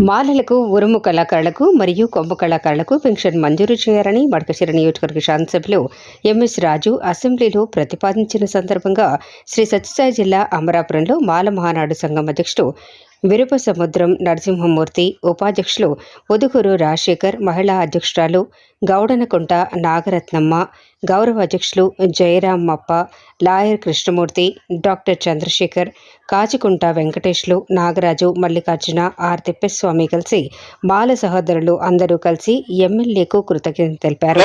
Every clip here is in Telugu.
మాలలకు ఉరుము కళాకారులకు మరియు కొమ్మ కళాకారులకు పెన్షన్ మంజూరు చేయాలని మడకశిర నియోజకవర్గ శాసనసభ్యులు ఎంఎస్ రాజు అసెంబ్లీలో ప్రతిపాదించిన సందర్భంగా శ్రీ సత్యసాయి జిల్లా అమరాపురంలో మాల మహానాడు సంఘం అధ్యక్షుడు విరుప సముద్రం నరసింహమూర్తి ఉపాధ్యక్షులు ఉదుగురు రాజశేఖర్ మహిళా అధ్యక్షురాలు గౌడనకుంట నాగరత్నమ్మ గౌరవ అధ్యక్షులు జయరామప్ప లాయర్ కృష్ణమూర్తి డాక్టర్ చంద్రశేఖర్ కాచికుంట వెంకటేష్లు నాగరాజు మల్లికార్జున ఆర్ తిప్పస్వామి కలిసి మాల సహోదరులు అందరూ కలిసి ఎమ్మెల్యేకు కృతజ్ఞత తెలిపారు.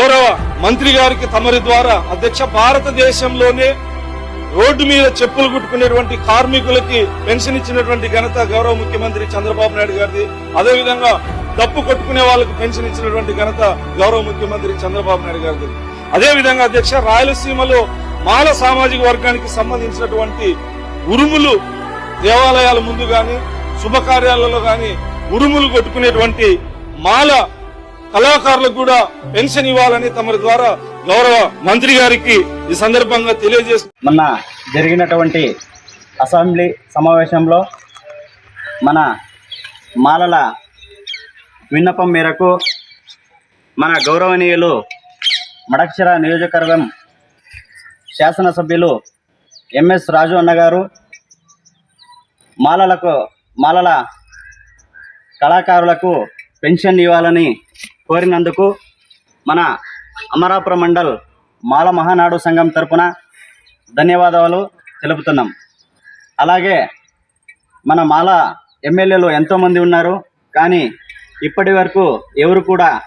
మంత్రి గారికి తమరి ద్వారా అధ్యక్ష భారతదేశంలోనే రోడ్డు మీద చెప్పులు కుట్టుకునేటువంటి కార్మికులకి పెన్షన్ ఇచ్చినటువంటి ఘనత గౌరవ ముఖ్యమంత్రి చంద్రబాబు నాయుడు గారిది. అదేవిధంగా డప్పు కొట్టుకునే వాళ్ళకి పెన్షన్ ఇచ్చినటువంటి ఘనత గౌరవ ముఖ్యమంత్రి చంద్రబాబు నాయుడు గారిది. అదే విధంగా అధ్యక్ష రాయలసీమలో మాల సామాజిక వర్గానికి సంబంధించినటువంటి ఉరుములు దేవాలయాల ముందు గాని శుభకార్యాలలో గాని ఉరుములు కొట్టుకునేటువంటి మాల కళాకారులకు కూడా పెన్షన్ ఇవ్వాలని తమరి ద్వారా గౌరవ మంత్రి గారికి ఈ సందర్భంగా తెలియజేస్తూ మొన్న జరిగినటువంటి అసెంబ్లీ సమావేశంలో మన మాలల విన్నపం మేరకు మన గౌరవనీయులు మడక్షర నియోజకవర్గం శాసనసభ్యులు ఎంఎస్ రాజు అన్న గారు మాలలకు మాలల కళాకారులకు పెన్షన్ ఇవ్వాలని కోరినందుకు మన అమరాపురం మండల్ మాల మహానాడు సంఘం తరపున ధన్యవాదాలు తెలుపుతున్నాం. అలాగే మన మాల ఎమ్మెల్యేలు ఎంతోమంది ఉన్నారు. కానీ ఇప్పటి వరకు ఎవరు కూడా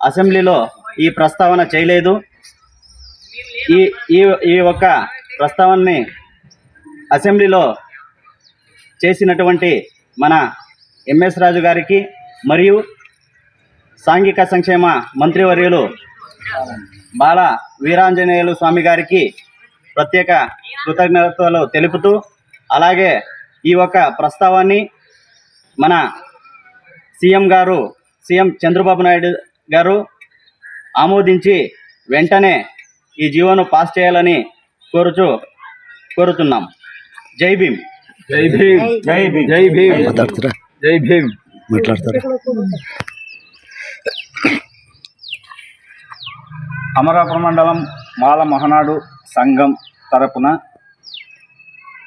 అసెంబ్లీలో ఈ ప్రస్తావన చేయలేదు. ఈ ఈ ఈ ఒక్క ప్రస్తావనని అసెంబ్లీలో చేసినటువంటి మన ఎంఎస్ రాజు గారికి మరియు సాంఘిక సంక్షేమ మంత్రివర్యులు బాల వీరాంజనేయులు స్వామి గారికి ప్రత్యేక కృతజ్ఞతలు తెలుపుతూ అలాగే ఈ యొక్క ప్రస్తావాన్ని మన సీఎం గారు సీఎం చంద్రబాబు నాయుడు గారు ఆమోదించి వెంటనే ఈ జీవోను పాస్ చేయాలని కోరుచు కోరుతున్నాం. జై భీమ్. జై భీమ్. జై భీమ్. జై భీమ్. మాట్లాడతారా? జై భీమ్. మాట్లాడతారా? అమరాపురం మండలం మాల మహనాడు సంఘం తరపున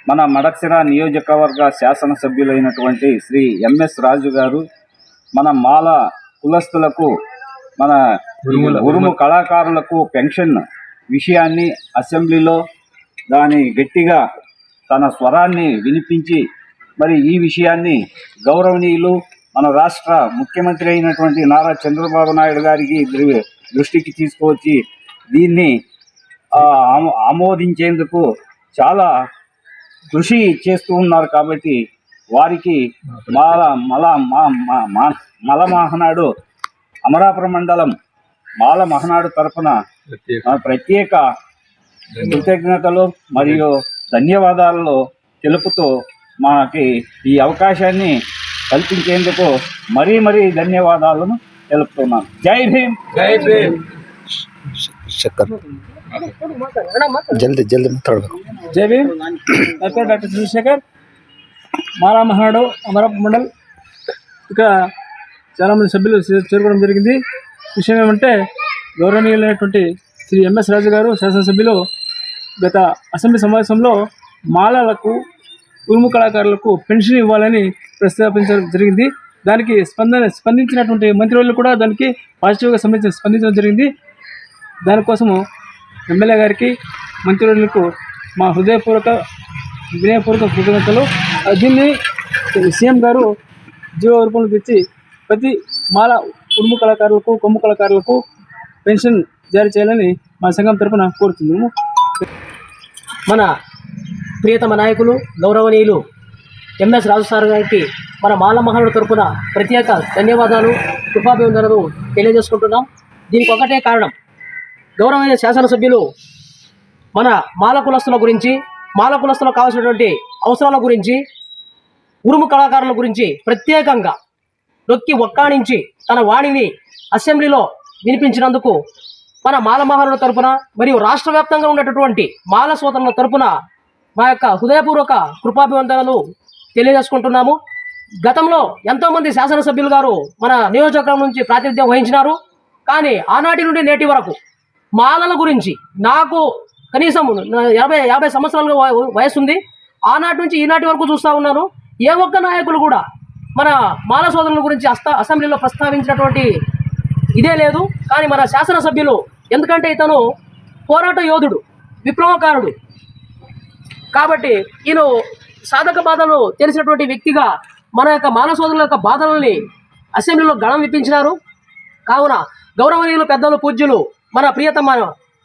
మన మడక్సిర నియోజకవర్గ శాసనసభ్యులైనటువంటి శ్రీ ఎంఎస్ రాజు గారు మన మాల కులస్తులకు మన ఉరుము కళాకారులకు పెన్షన్ విషయాన్ని అసెంబ్లీలో దాని గట్టిగా తన స్వరాన్ని వినిపించి మరి ఈ విషయాన్ని గౌరవనీయులు మన రాష్ట్ర ముఖ్యమంత్రి అయినటువంటి నారా చంద్రబాబు నాయుడు గారికి దృష్టికి తీసుకువచ్చి దీన్ని ఆమోదించేందుకు చాలా కృషి చేస్తూ ఉన్నారు కాబట్టి వారికి మాల మల మా- మా- మా- మల మహనాడు అమరాపురం మండలం మాల మహనాడు తరపున ఆ, ప్రత్యేక కృతజ్ఞతలు మరియు ధన్యవాదాలు తెలుపుతూ మాకి ఈ అవకాశాన్ని కల్పించేందుకు మరీ మరీ ధన్యవాదాలను తెలుపుతున్నాను. జై భీమ్. జై భీమ్. జల్దీ జల్దీ మాట్లాడಬೇಕು. జై భీమ్. నా పేరు డాక్టర్ చంద్రశేఖర్ మాలా మహానాడు అమరాపు మండల్. ఇక చాలామంది సభ్యులు చేరుకోవడం జరిగింది. విషయం ఏమంటే గౌరవనీయులైనటువంటి శ్రీ ఎంఎస్ రాజు గారు శాసనసభ్యులు గత అసెంబ్లీ సమావేశంలో మాలలకు ఉరుము కళాకారులకు పెన్షన్ ఇవ్వాలని ప్రస్తావించడం జరిగింది. దానికి స్పందన స్పందించినటువంటి మంత్రివర్యులు కూడా దానికి పాజిటివ్గా సంబంధించిన స్పందించడం జరిగింది. దానికోసము ఎమ్మెల్యే గారికి మంత్రివర్యులకు మా హృదయపూర్వక వినయపూర్వక కృతజ్ఞతలు. దీన్ని సీఎం గారు జీవ రూపంలో తెచ్చి ప్రతి మాల ఉడుము కళాకారులకు కొమ్ము కళాకారులకు పెన్షన్ జారీ చేయాలని మా సంఘం తరఫున కోరుతున్నాము. మన ప్రియతమ నాయకులు గౌరవనీయులు ఎంఎస్ రాజు సార్ గారికి మన మాల మహానుడు తరపున ప్రత్యేక ధన్యవాదాలు కృపాభివందనలు తెలియజేసుకుంటున్నాం. దీనికి ఒకటే కారణం. గౌరవమైన శాసనసభ్యులు మన మాల కులస్తుల గురించి మాల కులస్తులకు కావాల్సినటువంటి అవసరాల గురించి ఉరుము కళాకారుల గురించి ప్రత్యేకంగా నొక్కి ఒక్కాణించి తన వాణిని అసెంబ్లీలో వినిపించినందుకు మన మాల మహానుల తరపున మరియు రాష్ట్ర వ్యాప్తంగా ఉన్నటువంటి మాల సోదరుల తరపున మా యొక్క హృదయపూర్వక కృపాభివందనలు తెలియజేసుకుంటున్నాము. గతంలో ఎంతోమంది శాసనసభ్యులు గారు మన నియోజకవర్గం నుంచి ప్రాతినిధ్యం వహించినారు. కానీ ఆనాటి నుండి నేటి వరకు మాలల గురించి నాకు కనీసం యాభై యాభై సంవత్సరాలుగా వయసు ఉంది ఆనాటి నుంచి ఈనాటి వరకు చూస్తూ ఉన్నాను. ఏ ఒక్క నాయకులు కూడా మన మాల సోదరుల గురించి అస్త అసెంబ్లీలో ప్రస్తావించినటువంటి ఇదే లేదు. కానీ మన శాసనసభ్యులు ఎందుకంటే ఇతను పోరాట యోధుడు విప్లవకారుడు. కాబట్టి ఈయన సాధక బాధలు తెలిసినటువంటి వ్యక్తిగా మన యొక్క మానవ సోదరుల యొక్క బాధలని అసెంబ్లీలో గణం విప్పించినారు. కావున గౌరవనీయులు పెద్దలు పూజ్యులు మన ప్రియతమ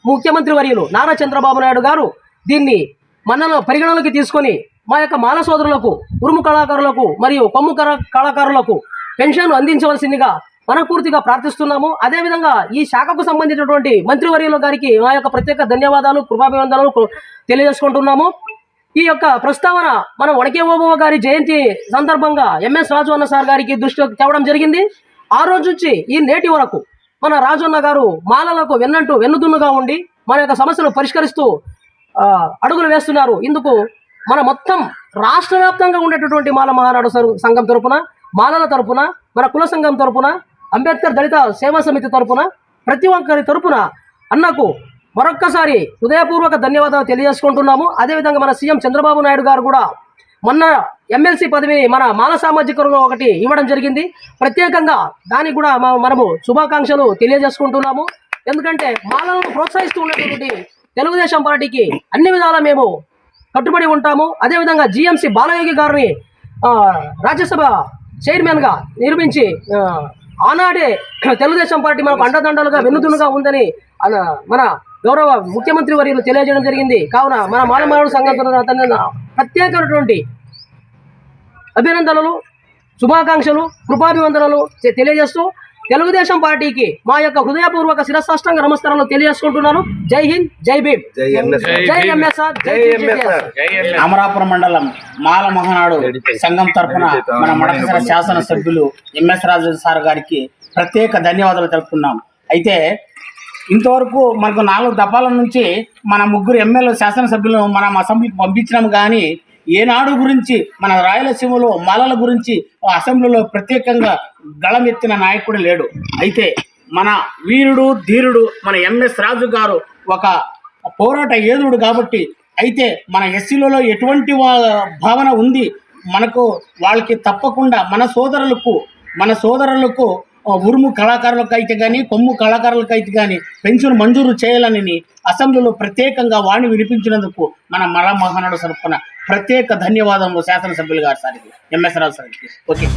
ముఖ్యమంత్రి వర్యులు నారా చంద్రబాబు నాయుడు గారు దీన్ని మనలో పరిగణలోకి తీసుకొని మా యొక్క మానసోదరులకు ఉరుము కళాకారులకు మరియు కొమ్ము కళాకారులకు పెన్షన్ అందించవలసిందిగా మనపూర్తిగా ప్రార్థిస్తున్నాము. అదేవిధంగా ఈ శాఖకు సంబంధించినటువంటి మంత్రివర్యుల గారికి మా యొక్క ప్రత్యేక ధన్యవాదాలు కృపాభివందనలు తెలియజేసుకుంటున్నాము. ఈ యొక్క ప్రస్తావన మన వడకే ఓబవ్వ గారి జయంతి సందర్భంగా ఎంఎస్ రాజు అన్న సార్ గారికి దృష్టిలోకి తేవడం జరిగింది. ఆ రోజు నుంచి ఈ నేటి వరకు మన రాజన్న గారు మాలలకు వెన్నంటూ వెన్నుదున్నుగా ఉండి మన యొక్క సమస్యలు పరిష్కరిస్తూ అడుగులు వేస్తున్నారు. ఇందుకు మన మొత్తం రాష్ట్ర వ్యాప్తంగా ఉండేటటువంటి మాల మహానాడు సంఘం తరపున మాలల తరపున మన కుల సంఘం తరపున అంబేద్కర్ దళిత సేవా సమితి తరపున ప్రతి ఒక్కరి తరపున అన్నకు మరొక్కసారి హృదయపూర్వక ధన్యవాదాలు తెలియజేసుకుంటున్నాము. అదేవిధంగా మన సీఎం చంద్రబాబు నాయుడు గారు కూడా మొన్న ఎమ్మెల్సీ పదవిని మన మాన సామాజిక ఒకటి ఇవ్వడం జరిగింది. ప్రత్యేకంగా దానికి కూడా మనము శుభాకాంక్షలు తెలియజేసుకుంటున్నాము. ఎందుకంటే మాలను ప్రోత్సహిస్తూ ఉన్నటువంటి తెలుగుదేశం పార్టీకి అన్ని విధాలా మేము కట్టుబడి ఉంటాము. అదేవిధంగా జిఎంసి బాలయోగి గారిని రాజ్యసభ చైర్మన్గా నిర్మించి ఆనాడే తెలుగుదేశం పార్టీ మనకు అండదండలుగా వెన్నుదునుగా ఉందని మన గౌరవ ముఖ్యమంత్రి వర్యులు తెలియజేయడం జరిగింది. కావున మన మానమానవుడు సంఘం ప్రత్యేకమైనటువంటి అభినందనలు శుభాకాంక్షలు కృపాభివందనలు తెలియజేస్తూ తెలుగుదేశం పార్టీకి మా యొక్క హృదయపూర్వక శిరసాష్టాంగ నమస్కారాలు తెలియజేసుకుంటున్నాను. జై హింద్ జై భీమ్. జై ఎంఎస్ఆర్ జై. అమరాపురం మండలం మాల మహానాడు సంఘం తరఫున మన మడకసర శాసన సభ్యులు ఎంఎస్ రాజు సార్ గారికి ప్రత్యేక ధన్యవాదాలు తెలుపుతున్నాం. అయితే ఇంతవరకు మనకు నాలుగు దఫాల నుంచి మన ముగ్గురు ఎమ్మెల్యే శాసనసభ్యులను మనం అసెంబ్లీకి పంపించినాం కానీ ఏనాడు గురించి మన రాయలసీమలో మాలల గురించి అసెంబ్లీలో ప్రత్యేకంగా గళమెత్తిన నాయకుడు లేడు. అయితే మన వీరుడు ధీరుడు మన ఎంఎస్ రాజు గారు ఒక పోరాట ఏదుడు కాబట్టి అయితే మన ఎస్సీలలో ఎటువంటి వా- భావన ఉంది? మనకు వాళ్ళకి తప్పకుండా మన సోదరులకు మన సోదరులకు ఉరుము కళాకారులకైతే కానీ కొమ్ము కళాకారులకు అయితే కానీ పెన్షన్ మంజూరు చేయాలని అసెంబ్లీలో ప్రత్యేకంగా వాణి వినిపించినందుకు మన మల మహానాడు సరఫున ప్రత్యేక ధన్యవాదములు శాసనసభ్యులు గారు సార్కి ఎంఎస్ రావు సార్కి ఓకే